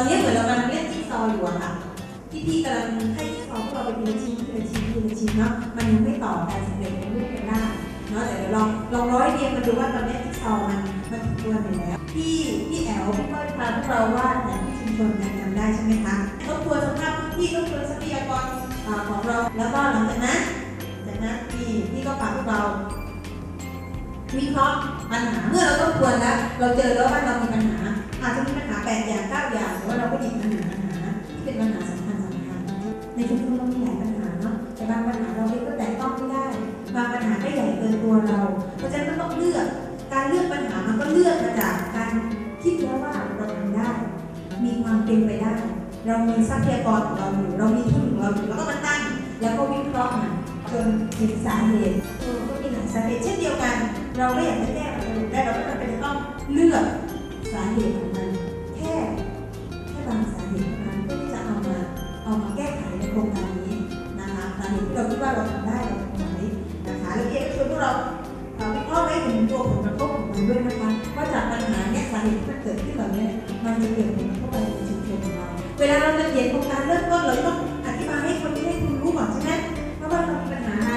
อนนี้เหมือนเรากำลังเล่นจิ๊กซออยู่อะค่ะพี่พี่ๆกำลังให้จิ๊กซอพวกเราไปทีละชิ้นทีละชิ้นทีละชิ้นเนาะมันยังไม่ต่อการสำเร็จเป็นรูปเป็นร่าเนาะแต่เดี๋ยวลองลองร้อยเรียงมาดูว่าตอนนี้จิ๊กซอมันมันถึงตัวไหนแล้วพี่พี่แอลพี่เปิ้ลพาพวกเราวาดแผนที่ชุมชนกันจำได้ใช่ไหมคะทบทวนสภาพพื้นที่ทบทวนทรัพยากรของเราแล้วก็หลังจากนั้นจากนั้นพี่พี่ก็พาพวกเราวิเคราะห์ปัญหาเมื่อเราต้องควรแล้ว เราเจอแล้วว่าเรามีปัญหาอาจจะมีปัญหาแปดอย่างเก้าอย่าง เราก็หยิบปัญหาปัญหาที่เป็นปัญหาสำคัญสำคัญในชุมชนเรามีหลายปัญหาเนาะแต่บางปัญหาเราเองก็แตะต้องไม่ได้บางปัญหาก็ใหญ่เกินตัวเรา เพราะฉะนั้นก็ต้องเลือก การเลือกปัญหามันก็เลือกมาจากการคิดแล้วว่าเราทำได้ มีความเป็นไปได้ เรามีทรัพยากรของเราอยู่เรามีทุนของเราอยู่แล้วก็มาตั้งแล้วก็วิเคราะห์มันจนเห็นสาเหตุก็มีหลายสาเหตุเช่นเดียวกัน เราก็อยากจะแก้ปัญหาได้เราก็จำเป็นต้องเลือกสาเหตุของมัน เราเอ่อวิเคราะห์ให้เห็นตัวผลกระทบของมันด้วยนะคะว่าจากปัญหาเนี่ยสาเหตุที่มันเกิดขึ้นเหล่านี้มันจะเกิดผลกระทบอะไรในชุมชนของเราเวลาเราจะเขียนโครงการเริ่มต้นเราต้องอธิบายให้คนที่ให้คุณรู้ก่อนใช่ไหมว่าเรามีปัญหาอะไร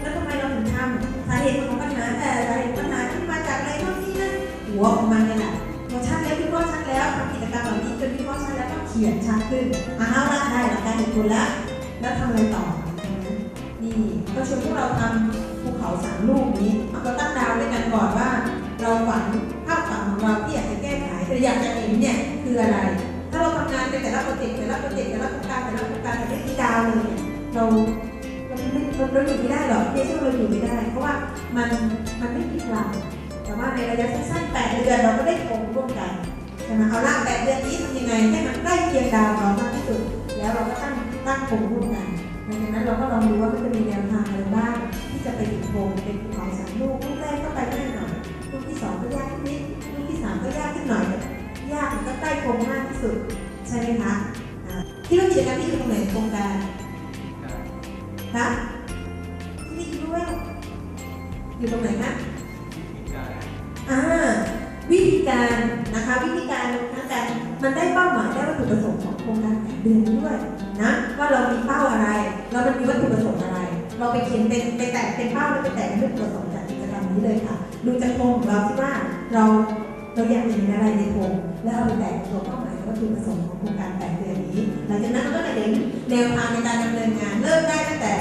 แล้วทำไมเราถึงทำสาเหตุของปัญหาแต่สาเหตุปัญหาที่มาจากอะไรโน่นนี่นั่นหัวของมันเนี่ยแหละพอชัดแล้ววิเคราะห์ชัดแล้วทำกิจกรรมเหล่านี้จนวิเคราะห์ชัดแล้วก็เขียนชัดขึ้นเอาละได้หลักการเหตุผลแล้วแล้วทำอะไรต่อนี่ก็ชวนพวกเราทำ เขาสามลูกนี้เราตั้งดาวด้วยกันก่อนว่า เราฝันภาพฝันของเราที่อยากจะแก้ไขแต่อยากจะเห็นเนี่ยคืออะไร ถ้าเราทำงานไปแต่ละโปรเจกต์แต่ละโปรเจกต์แต่ละโครงการแต่ละโครงการแต่ไม่มีดาวเลยเนี่ยเราเราไม่เราอยู่ไม่ได้หรอกไม่ใช่ว่าเราอยู่ไม่ได้ เพราะว่ามันมันไม่มีพลังแต่ว่าในระยะสั้นๆแปดเดือนเราก็ได้คงร่วมกันใช่ไหมเอาละแปดเดือนนี้ทำยังไงให้มันใกล้เคียงดาวเรามากที่สุดแล้วเราก็ตั้งตั้งคงร่วมกันหลังจากนั้นเราก็ลองดูว่ามันจะมีแนวทางอะไรบ้าง จะไปถึงโคงเป็นภูเขาสามลูกลูกแรกก็ไปง่ายหน่อยลูกที่สองก็ยากขึ้นนิดลูกที่สามก็ยากขึ้นหน่อยแต่ยากมันก็ใกล้โคงมากที่สุดใช่ไหมคะอ่าที่เรากิจกรรมที่อยู่ตรงไหนโครงการคะที่นี่ด้วยอยู่ตรงไหนคะอ่าวิธีการนะคะวิธีการทั้งการมันได้เป้าหมายได้วัตถุประสงค์ของโครงการแปดเดือนนี้ด้วยนะว่าเรามีเป้าอะไร เรามันมีวัตถุประสงค์อะไร เราไปเขียนเป็นไปแตกเป็นเป้าแล้วไปแตกเป็นวัตถุประสงค์จากกิจกรรมนี้เลยค่ะดูจากโครงของเราที่ว่าเราเราอยากเห็นอะไรในโครงแล้วเอาไปแตกเป็นตัวเป้าหมายวัตถุประสงค์ของโครงการแปดเดือนนี้หลังจากนั้นเราก็จะเห็นแนวทางในการดำเนินงานเริ่มได้ตั้งแต่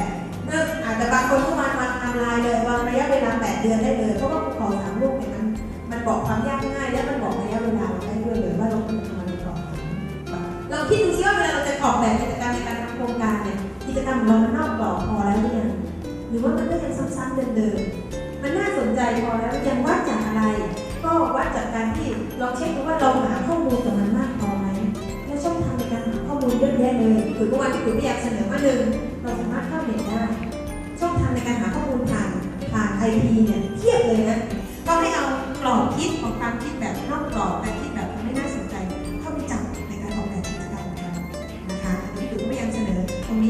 เริ่มอาจจะบางคนก็วางวางไทำลายเลยวางระยะเวลาแปดเดือนได้เลยเพราะว่าภูเขาสามลูกเนี่ยมันมันบอกความยากง่ายและมันบอกระยะเวลาเราได้ด้วยเลยว่าเราควรทำอะไรก่อนเราคิดดูซิว่าเวลาเราจะออกแบบกิจกรรมในการ จกรรมของเรามันนอกกรอบพอแล้วหรือยังหรือว่ามันก็ยังซ้ำๆเดิมๆมันน่าสนใจพอแล้วยังวัดจากอะไร ก็วัดจากการที่ลองเช็คดูว่าเราหาข้อมูลกับมันมากพอไหมและช่องทางในการหาข้อมูลเยอะแยะเลยถือว่าวันที่คุณอยากเสนอว่าหนึ่งเราสามารถเข้าเน็ตได้ ช่องทางในการหาข้อมูลผ่านผ่านไอทีเนี่ยเทียบเลยนะ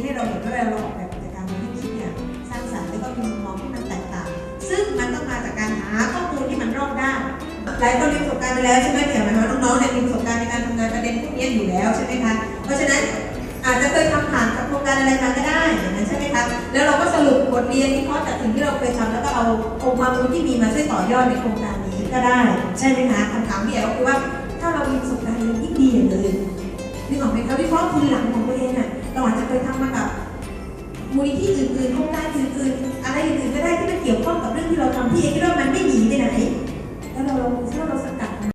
นอตรงนี้ให้เราเห็นว่าเราออกแบบกิจกรรมให้คิดอย่างสร้างสรรค์แล้วก็มีมุมมองที่มันแตกต่าง ซึ่งมันต้องมาจากการหาข้อมูลที่มันรอบด้านหลายคนมีประสบการณ์ไปแล้วใช่ไหมเดี๋ยวนะคะน้องๆเนี่ยมีประสบการณ์ในการทำงานประเด็นพวกนี้อยู่แล้วใช่ไหมคะเพราะฉะนั้นอาจจะเคยทำผ่านกับโครงการอะไรมาก็ได้อย่างนั้นใช่ไหมคะแล้วเราก็สรุปบทเรียนที่ข้อจากสิ่งที่เราเคยทำแล้วก็เอาองค์ความรู้ที่มีมาช่วยต่อยอดในโครงการนี้ก็ได้ใช่ไหมคะคำถามพี่แอ๋วคือว่าถ้าเรามีประสบการณ์ยิ่ดีอย่างเลยนึกออกไหมคะวิเคราะห์ทุนหลังของตัวเองอะ เราอาจจะไปยทำมากับมูลนิธิอื่นๆโครงการอื่นๆอะไรอื่นๆก็ได้ที่มันเกี่ยวข้องกับเรื่องที่เราทำที่เอคิดว่ามันไม่หนีไปไหน แล้วเราเราเราสกัด